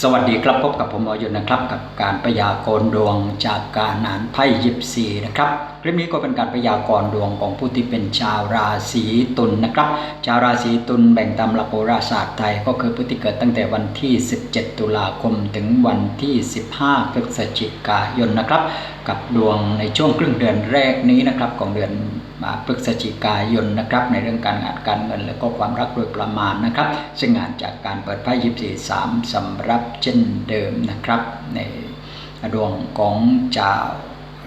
สวัสดีครับพบกับผมอยุนนะครับ กับการพยากรณ์ดวงจากการนานไพ่ยิปซีนะครับ คลิปนี้ก็เป็นการพยากรณ์ดวงของผู้ที่เป็นชาวราศีตุลนนะครับ ชาวราศีตุลแบ่งตามหลักโหราศาสตร์ไทย ก็คือผู้ที่เกิดตั้งแต่วันที่ 17 ตุลาคมถึงวันที่ 15พฤศจิกายนนะครับ กับดวงในช่วงครึ่งเดือนแรกนี้นะครับของเดือนพฤศจิกายนนะครับ ในเรื่องการงานการเงิน และก็ความรักโดยประมาณนะครับ ซึ่งงานจากการเปิดไพ่ยิปซีสามสำหรับเช่นเดิมนะครับ ในดวงของชาว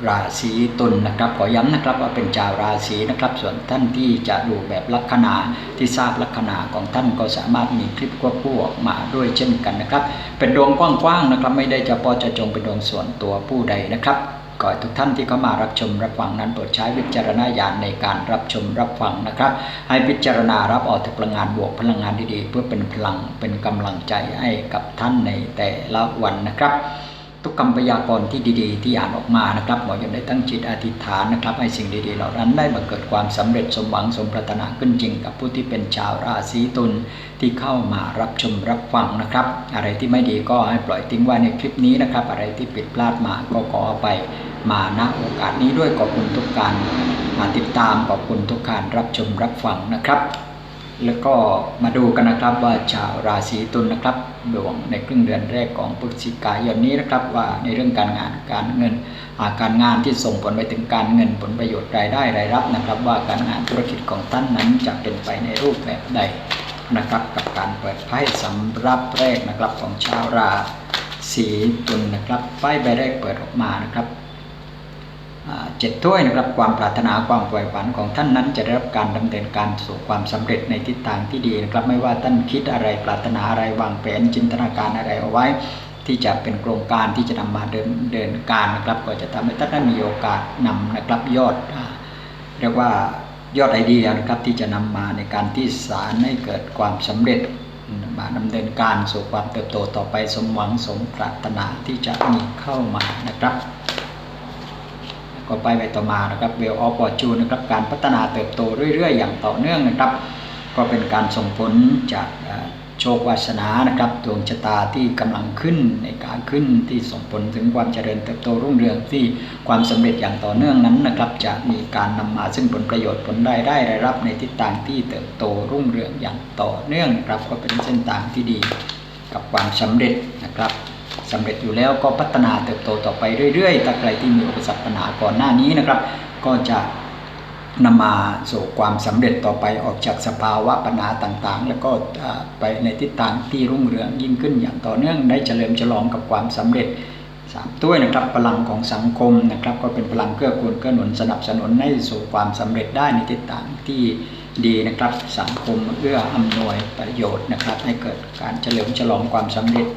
ราศีตุลนะครับ ขอย้ำนะครับว่าเป็นชาวราศีนะครับ ส่วนท่านที่จะดูแบบลัคนาที่ทราบลัคนาของท่านก็สามารถมีคลิปควบคู่ออกมาด้วยเช่นกันนะครับ เป็นดวงกว้างๆนะครับ ไม่ได้จะพอจะจงเป็นดวงส่วนตัวผู้ใดนะครับขอให้ทุกท่านที่เข้ามารับชมรับฟังนั้นโปรดใช้วิจารณญาณในการรับชมรับฟังนะครับ ให้พิจารณารับออกจาพลังงานบวกพลังงานดีๆ เพื่อเป็นพลังเป็นกำลังใจให้กับท่านในแต่ละวันนะครับ ทุกคำพยากรณ์ที่ดีๆ ที่อ่านออกมานะครับหมอยังได้ตั้งจิตอธิษฐานนะครับ ให้สิ่งดีๆ เหล่านั้นได้บังเกิดความสำเร็จสมหวังสมปรารถนาขึ้นจริง กับผู้ที่เป็นชาวราศีตุลที่เข้ามารับชมรับฟังนะครับ อะไรที่ไม่ดีก็ให้ปล่อยทิ้งไว้ในคลิปนี้นะครับ อะไรที่ผิดพลาดมาก็ขอไปมาณโอกาสนี้ด้วยขอบคุณทุกการติดตามขอบคุณทุกการรับชมรับฟังนะครับ แล้วก็มาดูกันนะครับว่าชาวราศีตุลนะครับดวงในครึ่งเดือนแรกของพฤศจิกายนนี้นะครับ ว่าในเรื่องการงานการเงินอาการงานที่ส่งผลไปถึงการเงินผลประโยชน์รายได้รายรับนะครับ ว่าการงานธุรกิจของท่านนั้นจะเป็นไปในรูปแบบใดนะครับ กับการเปิดไพ่สำหรับแรกนะครับของชาวราศีตุลนะครับไพ่ใบแรกเปิดออกมานะครับ เจ็ดถ้วยนะครับความปรารถนาความใฝ่ฝันของท่านนั้นจะได้รับการดำเนินการสู่ความสำเร็จในทิศทางที่ดีนะครับไม่ว่าท่านคิดอะไรปรารถนาอะไรวางแผนจินตนาการอะไรเอาไว้ ที่จะเป็นโครงการที่จะนำมาเดินเดินการนะครับก็จะทำให้ท่านได้มีโอกาสนำนะครับยอดเรียกว่ายอดไอเดียนะครับที่จะนำมาในการที่สารให้เกิดความสำเร็จมาดำเนินการสู่ความเติบโตต่อไปสมหวังสมปรารถนาที่จะมีเข้ามานะครับ ก็ไปไปต่อมานะครับเวลออฟฟอร์จูนนะครับการพัฒนาเติบโตเรื่อย ๆ อย่างต่อเนื่องนะครับ ก็เป็นการส่งผลจากโชควาสนานะครับดวงชะตาที่กำลังขึ้นในการขึ้นที่ส่งผลถึงความเจริญเติบโตรุ่งเรืองที่ความสำเร็จอย่างต่อเนื่องนั้นนะครับ จะมีการนำมาซึ่งผลประโยชน์ผลได้ได้รายรับในทิศทางที่เติบโตรุ่งเรืองอย่างต่อเนื่องนะครับ ก็เป็นเส้นทางที่ดีกับความสำเร็จนะครับ สำเร็จอยู่แล้วก็พัฒนาเติบโตต่อไปเรื่อยๆถ้าใครที่มีอุปสรรคปัญหาก่อนหน้านี้นะครับ ก็จะนำมาสู่ความสำเร็จต่อไปออกจากสภาวะปัญหาต่างๆ แล้วก็ไปในทิศทางที่รุ่งเรืองยิ่งขึ้นอย่างต่อเนื่องได้เฉลิมฉลองกับความสำเร็จสามตัวนะครับพลังของสังคมนะครับ ก็เป็นพลังเกื้อกูลเกื้อหนุนสนับสนุนให้สู่ความสำเร็จได้ในทิศทางที่ดีนะครับ สังคมเอื้ออำนวยประโยชน์นะครับ ให้เกิดการเฉลิมฉลองความสำเร็จ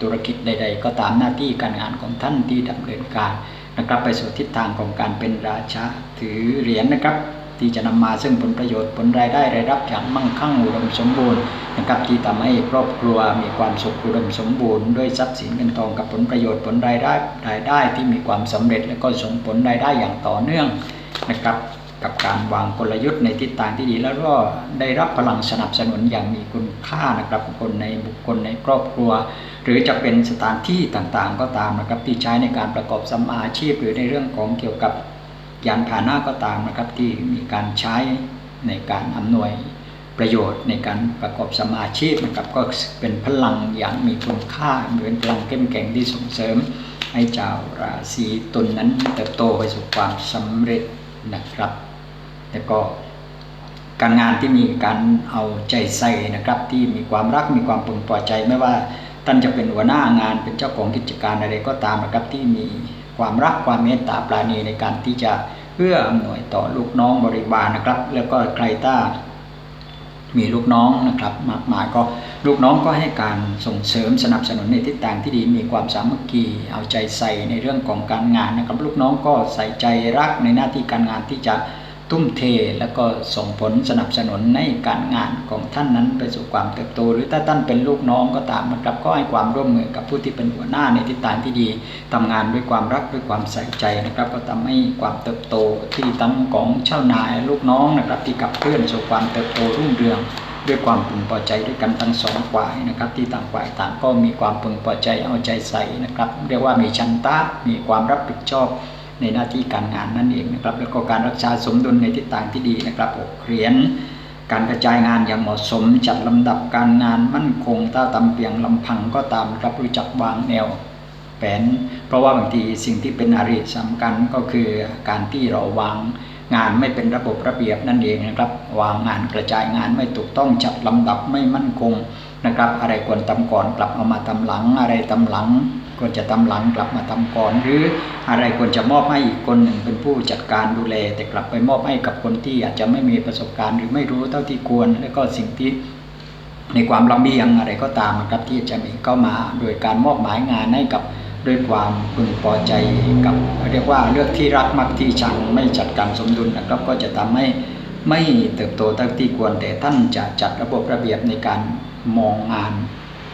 ธุรกิจใด ๆ ก็ตามหน้าที่การงานของท่านที่ดำเนินการนะครับ ไปสู่ทิศทางของการเป็นราชาถือเหรียญนะครับ ที่จะนำมาซึ่งผลประโยชน์ผลรายได้รายรับอย่างมั่งคั่งอุดมสมบูรณ์นะครับที่ทำให้ครอบครัวมีความสุขอุดมสมบูรณ์ด้วยทรัพย์สินเงินทองกับผลประโยชน์ผลรายได้รายได้ที่มีความสำเร็จ และก็ส่งผลรายได้อย่างต่อเนื่องนะครับกับการวางกลยุทธ์ในทิศทางที่ดีแล้วก็ได้รับพลังสนับสนุนอย่างมีคุณค่านะครับคนในบุคคลในครอบครัว หรือจะเป็นสถานที่ต่างๆ ก็ตามนะครับที่ใช้ในการประกอบสัมมาอาชีพ หรือในเรื่องของเกี่ยวกับยานพาหนะก็ตามนะครับ ที่มีการใช้ในการอำนวยประโยชน์ในการประกอบสมาชีพนะครับก็เป็นพลังอย่างมีคุณค่าเหมือนพลังเข้มแข็งที่ส่งเสริม ให้ชาวราศีตุลนนั้นเติบโตไปสู่ความสำเร็จนะครับ แล้วก็การงานที่มีการเอาใจใส่นะครับที่มีความรักมีความพึงพอใจไม่ว่า ท่านจะเป็นหัวหน้างานเป็นเจ้าของกิจการอะไรก็ตามนะครับที่มีความรักความเมตตาปราณีในการที่จะเพื่ออำนวยต่อลูกน้องบริบาลนะครับ แล้วก็ใครต้ามีลูกน้องนะครับมากมายก็ลูกน้องก็ให้การส่งเสริมสนับสนุนในทิศทางที่ดีมีความสามัคคีเอาใจใส่ในเรื่องของการงานนะครับ ลูกน้องก็ใส่ใจรักในหน้าที่การงานที่จะ ทุ่มเทแล้วก็ส่งผลสนับสนุนในการงานของท่านนั้นไปสู่ความเติบโต หรือถ้าท่านเป็นลูกน้องก็ตามนะครับก็ให้ความร่วมมือกับผู้ที่เป็นหัวหน้าในทิศทางที่ดีทำงานด้วยความรักด้วยความใส่ใจนะครับ ก็ทำให้ความเติบโตที่ตั้งของเจ้านายลูกน้องนะครับที่กับเพื่อนสู่ความเติบโตรุ่งเรืองด้วยความพึงพอใจด้วยกันทั้งสองฝ่ายนะครับ ที่ต่างฝ่ายต่างก็มีความพึงพอใจเอาใจใส่นะครับ เรียกว่ามีชันตะมีความรับผิดชอบ ในหน้าที่การงานนั่นเองนะครับ แล้วก็การรักษาสมดุลในทิศทางที่ดีนะครับอกเหรียญการกระจายงานอย่างเหมาะสมจัดลำดับการงานมั่นคงถ้าตำเพียงลำพังก็ตามนะครับรู้จักวางแนวแผน เพราะว่าบางทีสิ่งที่เป็นอาริสำคัญก็คือการที่เราวางงานไม่เป็นระบบระเบียบนั่นเองนะครับ วางงานกระจายงานไม่ถูกต้องจัดลำดับไม่มั่นคงนะครับ อะไรควรทำก่อนกลับเอามาทำหลังอะไรทำหลัง ควรจะทำหลังกลับมาทำก่อน หรืออะไรควรจะมอบให้อีกคนหนึ่งเป็นผู้จัดการดูแล แต่กลับไปมอบให้กับคนที่อาจจะไม่มีประสบการณ์หรือไม่รู้เท่าที่ควร และก็สิ่งที่ในความลำเอียงอะไรก็ตามนะครับที่จะมีเข้ามาโดยการมอบหมายงานให้กับด้วยความพึงพอใจกับเรียกว่าเลือกที่รักมักที่ชังไม่จัดการสมดุลนะครับ ก็จะทำให้ไม่เติบโตเท่าที่ควรแต่ท่านจะจัดระบบระเบียบในการมองงาน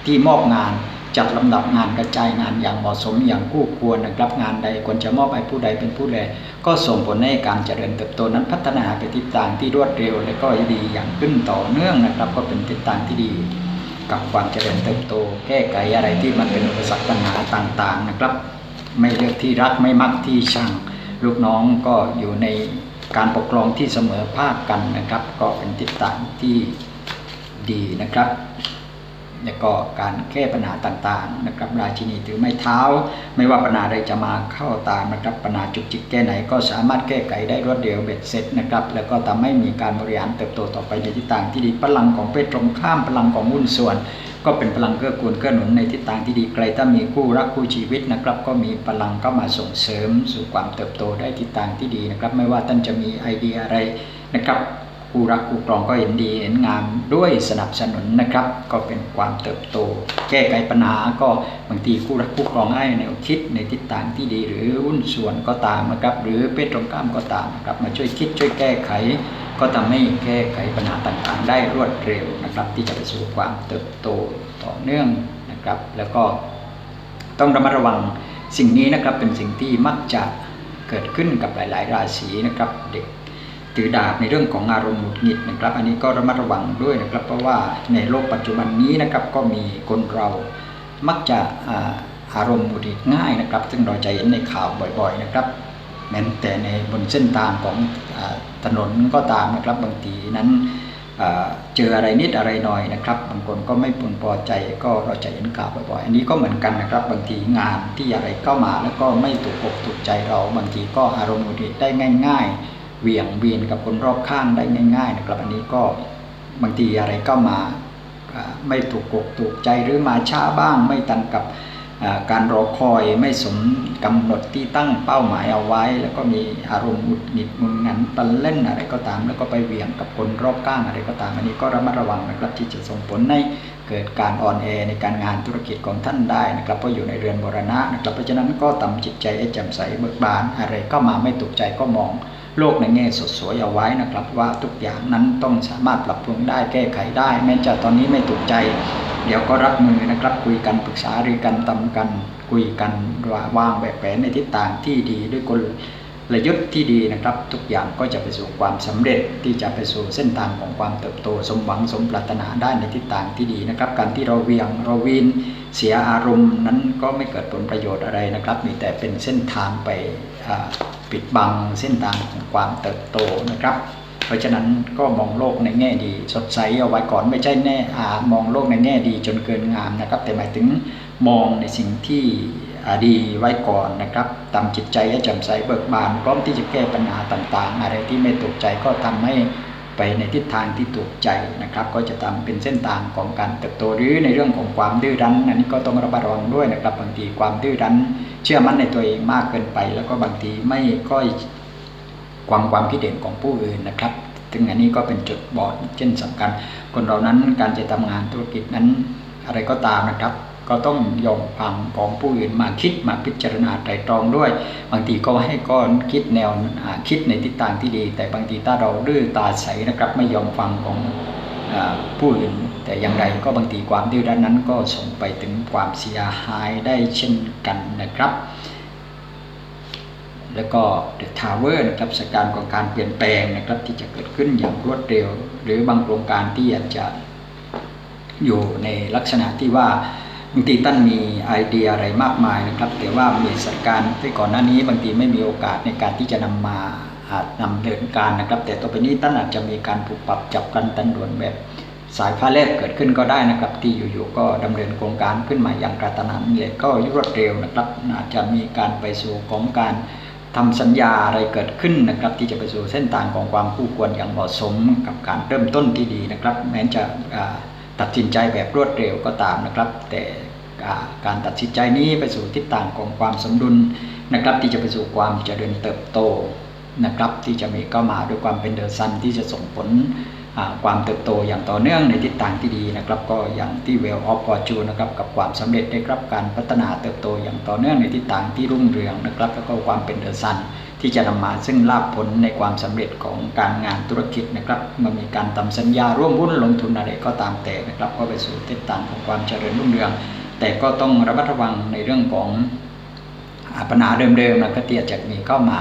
ที่มอบงาน จัดลำดับงานกระจายงานอย่างเหมาะสมอย่างคู่ควรนะครับงานใดควรจะมอบให้ผู้ใดเป็นผู้แลก็ส่งผลให้การเจริญเติบโตนั้นพัฒนาไปทิศทางที่รวดเร็ว และก็ดีอย่างขึ้นต่อเนื่องนะครับ ก็เป็นทิศทางที่ดี กับความเจริญเติบโต แก้ไขอะไรที่มันเป็นอุปสรรคปัญหาต่างๆนะครับ ไม่เลือกที่รักไม่มักที่ชังลูกน้องก็อยู่ในการปกครองที่เสมอภาคกันนะครับ ก็เป็นทิศทางที่ดีนะครับ แล้วก็การแก้ปัญหาต่างๆนะครับราชินีถือไม้เท้า ไม่ว่าปัญหาใดจะมาเข้าตามนะครับปัญหาจุกจิกแก้ไหนก็สามารถแก้ไขได้รวดเร็วเบ็ดเสร็จนะครับแล้วก็ทำให้มีการบริหารเติบโตต่อไปในทิศทางที่ดีพลังของเพศตรงข้ามพลังของหุ้นส่วน ก็เป็นพลังเกื้อกูลเกื้อหนุนในทิศทางที่ดีไกลถ้ามีคู่รักคู่ชีวิตนะครับก็มีพลังเข้ามาส่งเสริม สู่ความเติบโตได้ทิศทางที่ดีนะครับไม่ว่าท่านจะมีไอเดียอะไรนะครับ คู่รักคู่ครองก็เห็นดีเห็นงามด้วยสนับสนุนนะครับ ก็เป็นความเติบโต แก้ไขปัญหาก็บางทีคู่รักคู่ครองให้แนวคิดในทิศทางที่ดี หรือหุ้นส่วนก็ตามนะครับ หรือเพศตรงข้ามก็ตามนะครับ มาช่วยคิดช่วยแก้ไข ก็ทำให้แก้ไขปัญหาต่างๆ ได้รวดเร็วนะครับ ที่จะไปสู่ความเติบโตต่อเนื่องนะครับ แล้วก็ต้องระมัดระวังสิ่งนี้นะครับเป็นสิ่งที่มักจะเกิดขึ้นกับหลาย ๆ ราศีนะครับเด็ก ถือดาบในเรื่องของอารมณ์หงุดหงิดนะครับ อันนี้ก็ระมัดระวังด้วยนะครับ เพราะว่าในโลกปัจจุบันนี้นะครับก็มีคนเรามักจะอารมณ์หงุดหงิดง่ายนะครับ ซึ่งเราจะเห็นในข่าวบ่อยๆนะครับแม้แต่ในบนเส้นทางของอถนนก็ตามนะครับบางทีนั้นเจออะไรนิดอะไรหน่อยนะครับ บางคนก็ไม่พึงพอใจก็เราจะเห็นข่าวบ่อยๆ อันนี้ก็เหมือนกันนะครับ บางทีงานที่อะไรเข้ามาแล้วก็ไม่ถูกอกถูกใจเรา บางทีก็อารมณ์หงุดหงิดได้ง่าย ๆ เหวี่ยงเวียนกับคนรอบข้างได้ง่าย ๆ นะครับ อันนี้ก็บางทีอะไรก็มาไม่ถูกอกถูกใจหรือมาช้าบ้าง ไม่ตันกับการรอคอยไม่สมกำหนดที่ตั้งเป้าหมายเอาไว้ แล้วก็มีอารมณ์หงุดหงิดงุนงันตันเล่นอะไรก็ตาม แล้วก็ไปเหวี่ยงกับคนรอบข้างอะไรก็ตาม อันนี้ก็ระมัดระวังนะครับที่จะส่งผลให้เกิดการอ่อนแอในการงานธุรกิจของท่านได้นะครับเพราะอยู่ในเรือนมรณะนะครับเพราะฉะนั้นก็ทำจิตใจให้แจ่มใสเบิกบานอะไรก็มาไม่ถูกใจก็มอง โลกในแง่สดสวยเอาไว้นะครับ ว่าทุกอย่างนั้นต้องสามารถปรับปรุงได้แก้ไขได้ แม้จะตอนนี้ไม่ถูกใจ เดี๋ยวก็รับมือนะครับคุยกันปรึกษาหรือกันทำกันคุยกันว่างแบบแผนในทิศทางที่ดีด้วยกลยุทธ์ที่ดีนะครับ ทุกอย่างก็จะไปสู่ความสำเร็จที่จะไปสู่เส้นทางของความเติบโต สมหวังสมปรารถนาได้ในทิศทางที่ดีนะครับ การที่เราเวียงเราวินเสียอารมณ์นั้นก็ไม่เกิดผลประโยชน์อะไรนะครับ มีแต่เป็นเส้นทางไปอ่า ปิดบังเส้นทางของความเติบโตนะครับ เพราะฉะนั้นก็มองโลกในแง่ดี สดใสเอาไว้ก่อนไม่ใช่แน่อามองโลกในแง่ดีจนเกินงามนะครับ แต่หมายถึงมองในสิ่งที่ดีไว้ก่อนนะครับทำจิตใจให้แจ่มใสเบิกบานพร้อมที่จะแก้ปัญหาต่างๆ อะไรที่ไม่ถูกใจก็ทำให้ไปในทิศทางที่ถูกใจนะครับ ก็จะทำเป็นเส้นทางของการเติบโตหรือในเรื่องของความดื้อรั้นอันนี้ก็ต้องระมัดระวังด้วยนะครับบางทีความดื้อรั้น เชื่อมั่นในตัวเองมากเกินไป แล้วก็บางทีไม่ค่อยความความคิดเห็นของผู้อื่นนะครับถึงอันนี้ก็เป็นจุดบอดเช่นสำคัญ คนเรานั้นการจะทำงานธุรกิจนั้นอะไรก็ตามนะครับ ก็ต้องยอมฟังของผู้อื่นมาคิดมาพิจารณาไตรตรองด้วย บางทีก็ให้ก้อนคิดแนวคิดในทิศทางที่ดี แต่บางทีถ้าเราดื้อตาใสนะครับ ไม่ยอมฟังของอผู้อื่น แต่อย่างไรก็บางทีความดื้อรั้นนั้นก็ส่งไปถึงความเสียหายได้เช่นกันนะครับ แล้วก็เดอะทาวเวอร์นะครับสถานการของการเปลี่ยนแปลงนะครับที่จะเกิดขึ้นอย่างรวดเร็ว หรือบางโครงการที่อาจจะอยู่ในลักษณะที่ว่าบางทีท่านมีไอเดียอะไรมากมายนะครับ แต่ว่ามีสถานการณ์ที่ก่อนหน้านี้บางทีไม่มีโอกาสในการที่จะนำมาอาจนำเดินการนะครับ แต่ต่อไปนี้ท่านอาจจะมีการปรับจับกันตันด่วนแบบ สายฟ้าแลบเกิดขึ้นก็ได้นะครับที่อยู่ๆก็ดำเนินโครงการขึ้นมาอย่างกระตันหันเลยก็รวดเร็วนะครับอาจจะมีการไปสู่ของการทำสัญญาอะไรเกิดขึ้นนะครับ ที่จะไปสู่เส้นทางของความคู่ควรอย่างเหมาะสมกับการเริ่มต้นที่ดีนะครับ แม้จะตัดสินใจแบบรวดเร็วก็ตามนะครับ แต่การตัดสินใจนี้ไปสู่ทิศทางของความสมดุลนะครับ ที่จะไปสู่ความเจริญเติบโตนะครับ ที่จะมีเข้ามาด้วยความเป็นเดอร์ซันที่จะส่งผล ความเติบโตอย่างต่อเนื่องในทิศทางที่ดีนะครับ ก็อย่างที่เวลออฟฟอร์จูนะครับกับความสำเร็จได้รับการพัฒนาเติบโตอย่างต่อเนื่องในทิศทางที่รุ่งเรืองนะครับ แล้วก็ความเป็นเดอะซันที่จะนำมาซึ่งลาภผลในความสำเร็จของการงานธุรกิจนะครับเมื่อมีการทำสัญญาร่วมหุ้นลงทุนอะไรก็ตามแต่นะครับ ก็ไปสู่ทิศทางของความเจริญรุ่งเรือง แต่ก็ต้องระมัดระวังในเรื่องของปัญหาเดิมๆนะก็ที่อาจะมีเข้ามา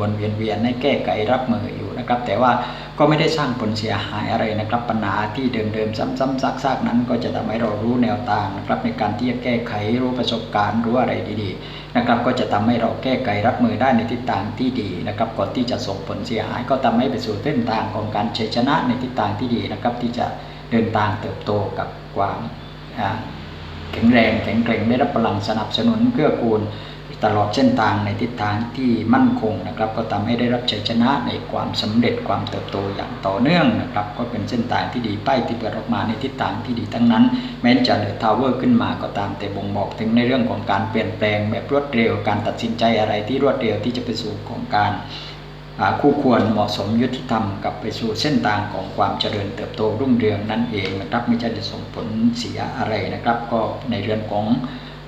วนๆเวียนๆให้แก้ไขรับมืออยู่นะครับ แต่ว่า ก็ไม่ได้สร้างผลเสียหายอะไรนะครับ ปัญหาที่เดิมๆซ้ำๆซากๆ นั้นก็จะทำให้เรารู้แนวทางนะครับในการที่จะแก้ไขรู้ประสบการณ์รู้อะไรดีๆนะครับ ก็จะทำให้เราแก้ไขรับมือได้ในทิศทางที่ดีนะครับ ก่อนที่จะส่งผลเสียหาย ก็ทำให้ไปสู่เส้นทางของการชัยชนะในทิศทางที่ดีนะครับ ที่จะเดินทางเติบโตกับความแข็งแรงแข็งแกร่งได้รับพลังสนับสนุนเกื้อกูล ตลอดเส้นทางในทิศทางที่มั่นคงนะครับ ก็ทำให้ได้รับชัยชนะในความสำเร็จความเติบโตอย่างต่อเนื่องนะครับ ก็เป็นเส้นทางที่ดีป้ายที่เปิดออกมาในทิศทางที่ดีทั้งนั้น แม้จะเดือดทาวเวอร์ขึ้นมาก็ตามแต่บ่งบอกถึงในเรื่องของการเปลี่ยนแปลงแบบรวดเร็ว การตัดสินใจอะไรที่รวดเร็วที่จะไปสู่ของการคู่ควรเหมาะสมยุติธรรมกับไปสู่เส้นทางของความเจริญเติบโตรุ่งเรืองนั่นเองนะครับไม่ใช่จะส่งผลเสียอะไรนะครับ ก็ในเรื่องของ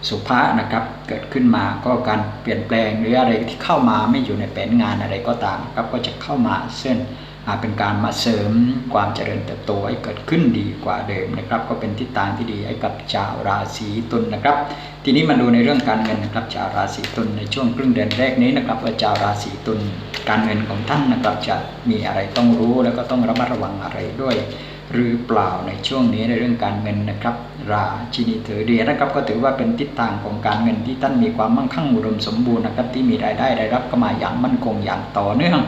สุภาษนะครับเกิดขึ้นมาก็การเปลี่ยนแปลงหรืออะไรที่เข้ามาไม่อยู่ในแผนงานอะไรก็ตามครับก็จะเข้ามาเส้นอ่าเป็นการมาเสริมความเจริญเติบโตให้เกิดขึ้นดีกว่าเดิมนะครับ ก็เป็นทิศทางที่ดีให้กับชาวราศีตุลนะครับ ทีนี้มาดูในเรื่องการเงินนะครับชาวราศีตุลในช่วงครึ่งเดือนแรกนี้นะครับว่าชาวราศีตุลการเงินของท่านนะครับจะมีอะไรต้องรู้แล้วก็ต้องระมัดระวังอะไรด้วย หรือเปล่าในช่วงนี้ในเรื่องการเงินนะครับ ราชินีถือเดียนะครับก็ถือว่าเป็นทิศทางของการเงินที่ท่านมีความมั่งคั่งอุดมสมบูรณ์นะครับที่มีรายได้รายรับก็มาอย่างมั่นคงอย่างต่อเนื่อง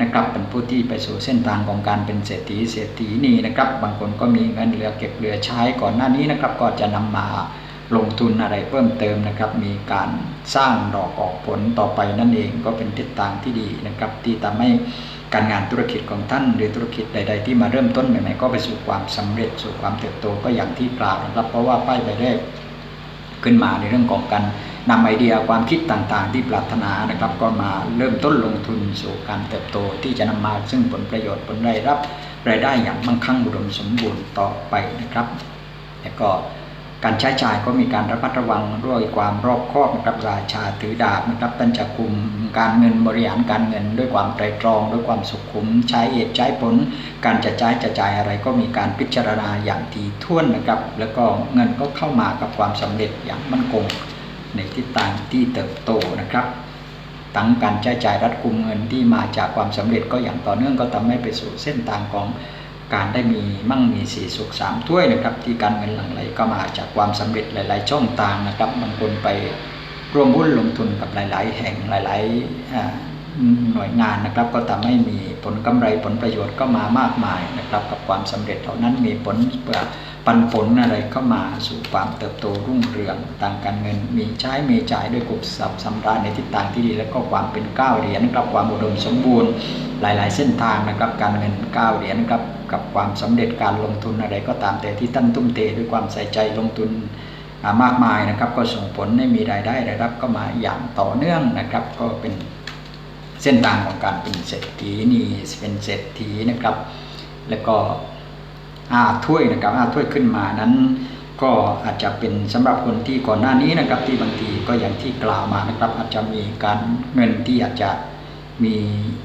นะครับเป็นผู้ที่ไปสู่เส้นทางของการเป็นเศรษฐีเศรษฐีนี่นะครับบางคนก็มีเงินเหลือเก็บเหลือใช้ก่อนหน้านี้นะครับก็จะนำมาลงทุนอะไรเพิ่มเติมนะครับมีการสร้างดอกออกผลต่อไปนั่นเองก็เป็นทิศทางที่ดีนะครับที่ทำให้ การงานธุรกิจของท่านหรือธุรกิจใด ๆ ที่มาเริ่มต้นใหม่ๆก็ไปสู่ความสำเร็จสู่ความเติบโตก็อย่างที่กล่าวนะครับ เพราะว่าป้ายใบแรกขึ้นมาในเรื่องของการนำไอเดียความคิดต่างๆ ที่ปรารถนานะครับ ก็มาเริ่มต้นลงทุนสู่การเติบโตที่จะนำมาซึ่งผลประโยชน์ผลรายรับรายได้อย่างมั่งคั่งอุดมสมบูรณ์ต่อไปนะครับ แล้วก็ การใช้จ่ายก็มีการระมัดระวังด้วยความรอบคอบนะครับราชาถือดาบนะครับท่านจะคุมการเงินบริหารการเงิน ด้วยความไตรตรองด้วยความสุขุม ใช้เหตุใช้ผล การจะใช้จะจ่ายอะไรก็มีการพิจารณาอย่างถี่ถ้วนนะครับ แล้วก็เงินก็เข้ามากับความสำเร็จอย่างมั่นคงในทิศทางที่เติบโตนะครับทั้งการใช้จ่ายรัดกุมเงินที่มาจากความสำเร็จก็อย่างต่อเนื่องก็ทำให้ไปสู่เส้นทางของ การได้มีมั่งมีสีสุขสามถ้วยนะครับ ที่การเงินหลั่งไหลก็มาจากความสำเร็จหลาย ๆ ช่องทางนะครับบางคนไปร่วมหุ้นลงทุนกับหลาย ๆ แห่งหลายๆหน่วยงานนะครับ ก็ทำให้มีผลกำไรผลประโยชน์ก็มามากมายนะครับ กับความสำเร็จเหล่านั้นมีผลปันผลอะไรเข้ามาสู่ความเติบโตรุ่งเรืองทางการเงินมีใช้มีจ่ายด้วยกลุ่มทรัพย์สำราญในทิศทางที่ดี และก็ความเป็นก้าวเหรียญกับความอุดมสมบูรณ์หลาย ๆ เส้นทางนะครับ การเงินก้าวเหรียญครับ กับความสำเร็จการลงทุนอะไรก็ตามแต่ที่ท่านทุ่มเทด้วยความใส่ใจลงทุนมากมายนะครับ ก็ส่งผลให้มีรายได้รายรับก็มาอย่างต่อเนื่องนะครับ ก็เป็นเส้นทางของการเป็นเศรษฐีนี่เป็นเศรษฐีนะครับ แล้วก็อาถ้วยนะครับอาถ้วยขึ้นมานั้น ก็อาจจะเป็นสำหรับคนที่ก่อนหน้านี้นะครับที่บางทีก็อย่างที่กล่าวมานะครับ อาจจะมีการเงินที่อาจจะ มี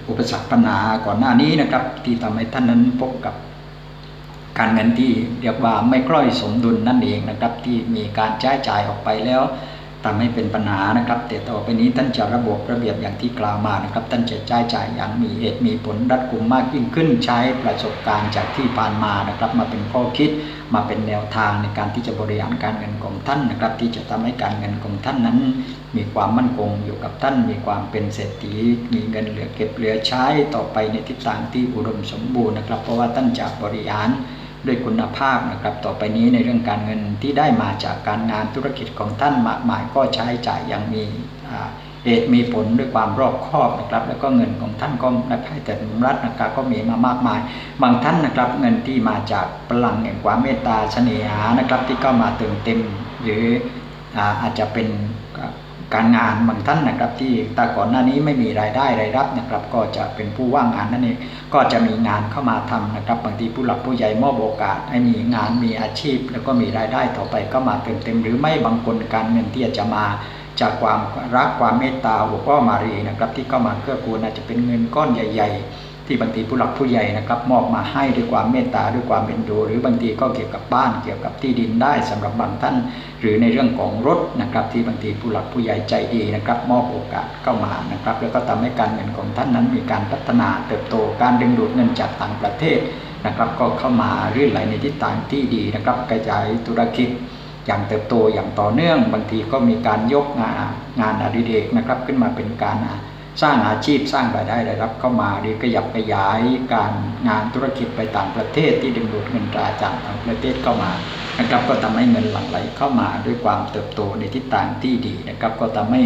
อุปสรรคปัญหาก่อนหน้านี้นะครับ ที่ทำให้ท่านนั้นพบกับการเงินที่เรียกว่าไม่ค่อยสมดุลนั่นเองนะครับ ที่มีการใช้จ่ายออกไปแล้วทำให้เป็นปัญหานะครับ แต่ต่อไปนี้ท่านจะระบบระเบียบอย่างที่กล่าวมานะครับ ท่านจะจ่ายจ่ายอย่างมีเหตุมีผลรัดกุมมากยิ่งขึ้นใช้ประสบการณ์จากที่ผ่านมานะครับ มาเป็นข้อคิดมาเป็นแนวทางในการที่จะบริหารการเงินของท่านนะครับ ที่จะทำให้การเงินของท่านนั้น มีความมั่นคงอยู่กับท่าน มีความเป็นเศรษฐี มีเงินเหลือเก็บเหลือใช้ต่อไปในทิศทางที่อุดมสมบูรณ์นะครับ เพราะว่าท่านจะบริหารด้วยคุณภาพนะครับ ต่อไปนี้ในเรื่องการเงินที่ได้มาจากการงานธุรกิจของท่านมากมายก็ใช้จ่ายอย่างมีเหตุมีผลด้วยความรอบคอบนะครับ แล้วก็เงินของท่านก็ในภายแต่รัฐนะครับก็มีมามากมาย บางท่านนะครับเงินที่มาจากพลังแห่งความเมตตาเสน่หานะครับที่ก็มาเติมเต็ม หรืออาจจะเป็น การงานบางท่านนะครับ ที่แต่ก่อนหน้านี้ไม่มีรายได้รายรับนะครับ ก็จะเป็นผู้ว่างงานนั่นเองก็จะมีงานเข้ามาทำนะครับ บางทีผู้หลักผู้ใหญ่มอบโอกาสให้มีงานมีอาชีพ แล้วก็มีรายได้ต่อไปก็มาเติมเต็มหรือไม่บางคนการเงินที่จะมาจากความรักความเมตตาหัวพ่อมารีนะครับที่เข้ามาเกื้อกูลอาจจะเป็นเงินก้อนใหญ่ ๆ ที่บางทีผู้หลักผู้ใหญ่นะครับ มอบมาให้ด้วยความเมตตาด้วยความเป็นดูหรือบางทีก็เกี่ยวกับบ้านเกี่ยวกับที่ดินได้สำหรับบางท่าน หรือในเรื่องของรถนะครับ ที่บางทีผู้หลักผู้ใหญ่ใจดีนะครับ มอบโอกาสเข้ามานะครับ แล้วก็ทำให้การเงินของท่านนั้นมีการพัฒนาเติบโตการดึงดูดเงินจากต่างประเทศนะครับ ก็เข้ามาเรื่อยไหลในทิศทางที่ดีนะครับกระจายธุรกิจอย่างเติบโตอย่างต่อเนื่อง บางทีก็มีการยกงานงานอดิเรกนะครับขึ้นมาเป็นการ สร้างอาชีพสร้างรายได้รายรับเข้ามา หรือขยับขยายการงานธุรกิจไปต่างประเทศที่ดึงดูดเงินตราจากต่างประเทศเข้ามานะครับก็ทำให้เงินหลั่งไหลเข้ามาด้วยความเติบโตในทิศทางที่ดีนะครับก็ทำให้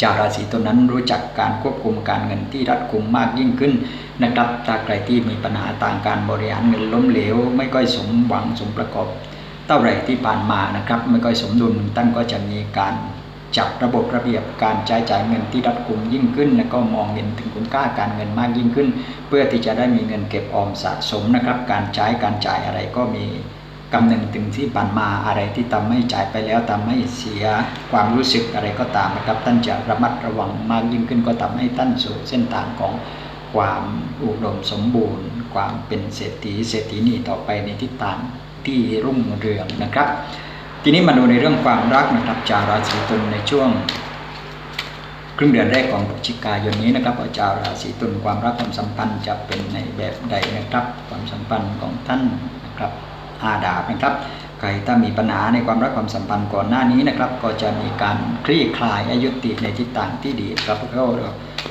ชาวราศีตัวนั้นรู้จักการควบคุมการเงินที่รัดกุมมากยิ่งขึ้นนะครับถ้าใครที่มีปัญหาต่างการบริหารเงินล้มเหลว ไม่ค่อยสมหวังสมประกอบ เท่าไหร่ที่ผ่านมานะครับ ไม่ค่อยสมดุลท่านก็จะมีการ จับระบบระเบียบการใช้จ่ายเงินที่รัดกุมยิ่งขึ้น แล้วก็มองเห็นถึงคุณค่าการเงินมากยิ่งขึ้น เพื่อที่จะได้มีเงินเก็บออมสะสมนะครับ การใช้การจ่ายอะไรก็มีกำหนึ่งถึงที่ผ่านมาอะไรที่ทำให้จ่ายไปแล้วทำให้เสียความรู้สึกอะไรก็ตามนะครับท่านจะระมัดระวังมากยิ่งขึ้นก็ทำให้ท่านสู่เส้นทางของความอุดมสมบูรณ์ ความเป็นเศรษฐีเศรษฐีนีต่อไปในทิศทางที่รุ่งเรืองนะครับ ทีนี้มาดูในเรื่องความรักนะครับจาราศีตุลในช่วง ครึ่งเดือนแรกของพฤศจิกายนนี้นะครับอาจารย์ราศีตุลความรักความสัมพันธ์จะเป็นในแบบใดนะครับ ความสัมพันธ์ของท่านนะครับอาดาบนะครับใครถ้ามีปัญหาในความรักความสัมพันธ์ก่อนหน้านี้นะครับ ก็จะมีการคลี่คลายอายุติในทิศทางที่ดีครับก็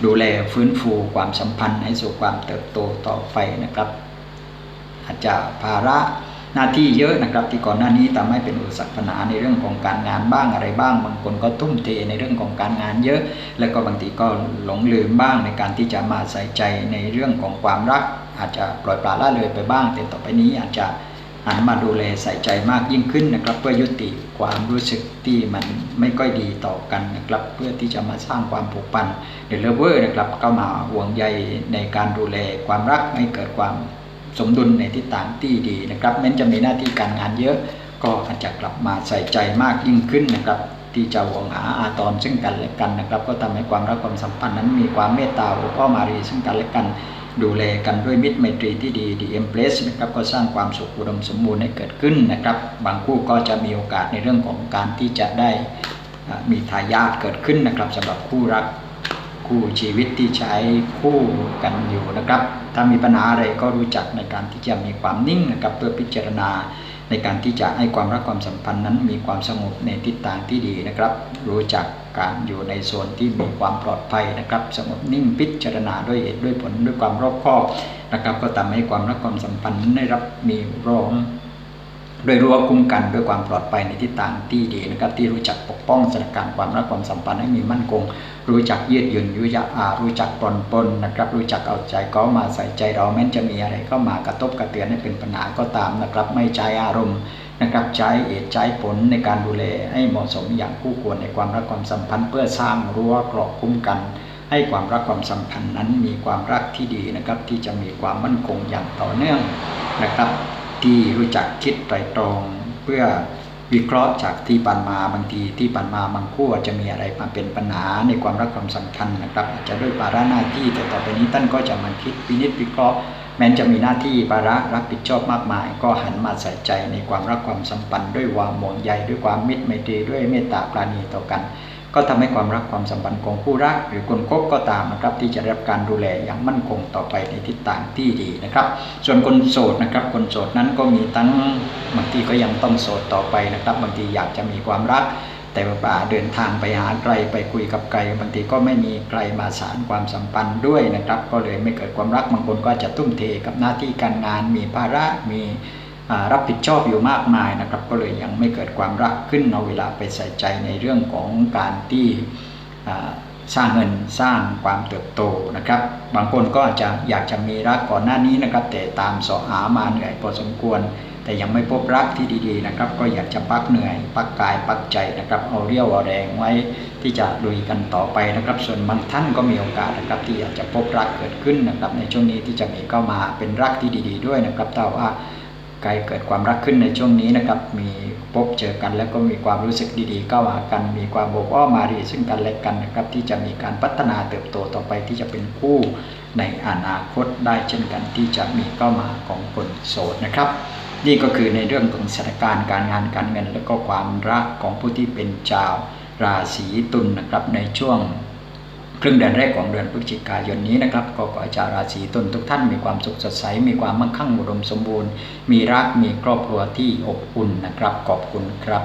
ดูแลฟื้นฟูความสัมพันธ์ให้สู่ความเติบโตต่อไปนะครับ อาจจะภาระ หน้าที่เยอะนะครับ ที่ก่อนหน้านี้ทำให้เป็นอุปสรรคปัญหาในเรื่องของการงานบ้างอะไรบ้าง บางคนก็ทุ่มเทในเรื่องของการงานเยอะ แล้วก็บางทีก็หลงลืมบ้างในการที่จะมาใส่ใจในเรื่องของความรัก อาจจะปล่อยปละละเลยไปบ้าง แต่ต่อไปนี้อาจจะหันมาดูแลใส่ใจมากยิ่งขึ้นนะครับเพื่อยุติความรู้สึกที่มันไม่ค่อยดีต่อกันนะครับเพื่อที่จะมาสร้างความผูกพันเดลเวอร์นะครับเข้ามาห่วงใยในการดูแลความรักให้เกิดความ สมดุลในทิศทางที่ดีนะครับแม้จะมีหน้าที่การงานเยอะก็อาจจะกลับมาใส่ใจมากยิ่งขึ้นนะครับ ที่จะหวงหาอาตอนซึ่งกันและกันนะครับ ก็ทำให้ความรักความสัมพันธ์นั้นมีความเมตตาอุปมารีซึ่งกันและกันดูแลกันด้วยมิตรไมตรีที่ดีดีเอ็มเพลสนะครับก็สร้างความสุขอุดมสมบูรณ์ให้เกิดขึ้นนะครับ บางคู่ก็จะมีโอกาสในเรื่องของการที่จะได้มีทายาทเกิดขึ้นนะครับสำหรับคู่รัก คู่ชีวิตที่ใช้คู่กันอยู่นะครับ ถ้ามีปัญหาอะไรก็รู้จักในการที่จะมีความนิ่งนะครับเพื่อพิจารณาในการที่จะให้ความรักความสัมพันธ์นั้นมีความสงบในทิศทางที่ดีนะครับ รู้จักการอยู่ในโซนที่มีความปลอดภัยนะครับ สงบนิ่งพิจารณาด้วยเหตุด้วยผลด้วยความรอบคอบนะครับ ก็ทำให้ความรักความสัมพันธ์ได้รับมีร่ม ดยรั้วคุ้มกันด้วยความปลอดภัยในทิศทางที่ดีนะครับที่รู้จักปกป้องสถานการณ์ความรักความสัมพันธ์ให้มีมั่นคง รู้จักยืดหยุ่นยุยะอารู้จักปลนปนนะครับรู้จักเอาใจก็มาใส่ใจเราแม้จะมีอะไรเข้ามากระทบกระเตือนให้เป็นปัญหาก็ตามนะครับไม่ใช้อารมณ์นะครับใช้เหตุใช้ผลในการดูแลให้เหมาะสมอย่างคู่ควรในความรักความสัมพันธ์เพื่อสร้างรั้วกรอบคุ้มกัน ให้ความรักความสัมพันธ์นั้นมีความรักที่ดีนะครับที่จะมีความมั่นคงอย่างต่อเนื่องนะครับ ที่รู้จักคิดไตรตรองเพื่อวิเคราะห์จากที่ผ่านมาบางทีที่ผ่านมาบางคู่จะมีอะไรมาเป็นปัญหาในความรักความสัมพันธ์นะครับอาจจะด้วยภาระหน้าที่แต่ต่อไปนี้ท่านก็จะมาคิดพินิจวิเคราะห์ แม้จะมีหน้าที่ภาระรับผิดชอบมากมาย ก็หันมาใส่ใจในความรักความสัมพันธ์ด้วยความห่วงใยด้วยความมิตรไมตรีด้วยเมตตาปราณีต่อกัน ก็ทำให้ความรักความสัมพันธ์ของคู่รัก หรือคนคบก็ตามนะครับ ที่จะได้รับการดูแลอย่างมั่นคงต่อไปในทิศทางที่ดีนะครับ ส่วนคนโสดนะครับ คนโสดนั้นก็มีทั้งบางทีก็ยังต้องโสดต่อไปนะครับ บางทีอยากจะมีความรักแต่ว่าเดินทางไปหาใครไปคุยกับใครบางทีก็ไม่มีใครมาสารความสัมพันธ์ด้วยนะครับ ก็เลยไม่เกิดความรักบางคนก็จะทุ่มเทกับหน้าที่การงาน มีภาระมี รับผิดชอบอยู่มากมายนะครับ ก็เลยยังไม่เกิดความรักขึ้นเอาเวลาไปใส่ใจในเรื่องของการที่สร้างเงินสร้างความเติบโตนะครับ บางคนก็อาจจะอยากจะมีรักก่อนหน้านี้นะครับ แต่ตามสาะหามาเหนื่อยพอสมควร แต่ยังไม่พบรักที่ดีๆนะครับ ก็อยากจะพักเหนื่อย พักกายพักใจนะครับ เอาเรี่ยวเอาแรงไว้ที่จะลุยกันต่อไปนะครับ ส่วนบางท่านก็มีโอกาสนะครับ ที่อยากจะพบรักเกิดขึ้นนะครับ ในช่วงนี้ที่จะมีเข้ามาเป็นรักที่ดี ๆ ด้วยนะครับถ้าว่า ใครเกิดความรักขึ้นในช่วงนี้นะครับ มีพบเจอกันแล้วก็มีความรู้สึกดีๆเข้าหากัน มีความโอบอ้อมารีซึ่งกันและกันนะครับ ที่จะมีการพัฒนาเติบโตต่อไปที่จะเป็นคู่ในอนาคตได้เช่นกันที่จะมีเข้ามาของคนโสดนะครับ นี่ก็คือในเรื่องของสถานการณ์การงานการเงิน และก็ความรักของผู้ที่เป็นชาวราศีตุลนะครับในช่วง ครึ่งเดือนแรกของเดือนพฤศจิกายนนี้นะครับก็ขอให้ชาวราศีตุลทุกท่านมีความสุขสดใส มีความมั่งคั่งอุดมสมบูรณ์ มีรักมีครอบครัวที่อบอุ่นนะครับ ขอบคุณครับ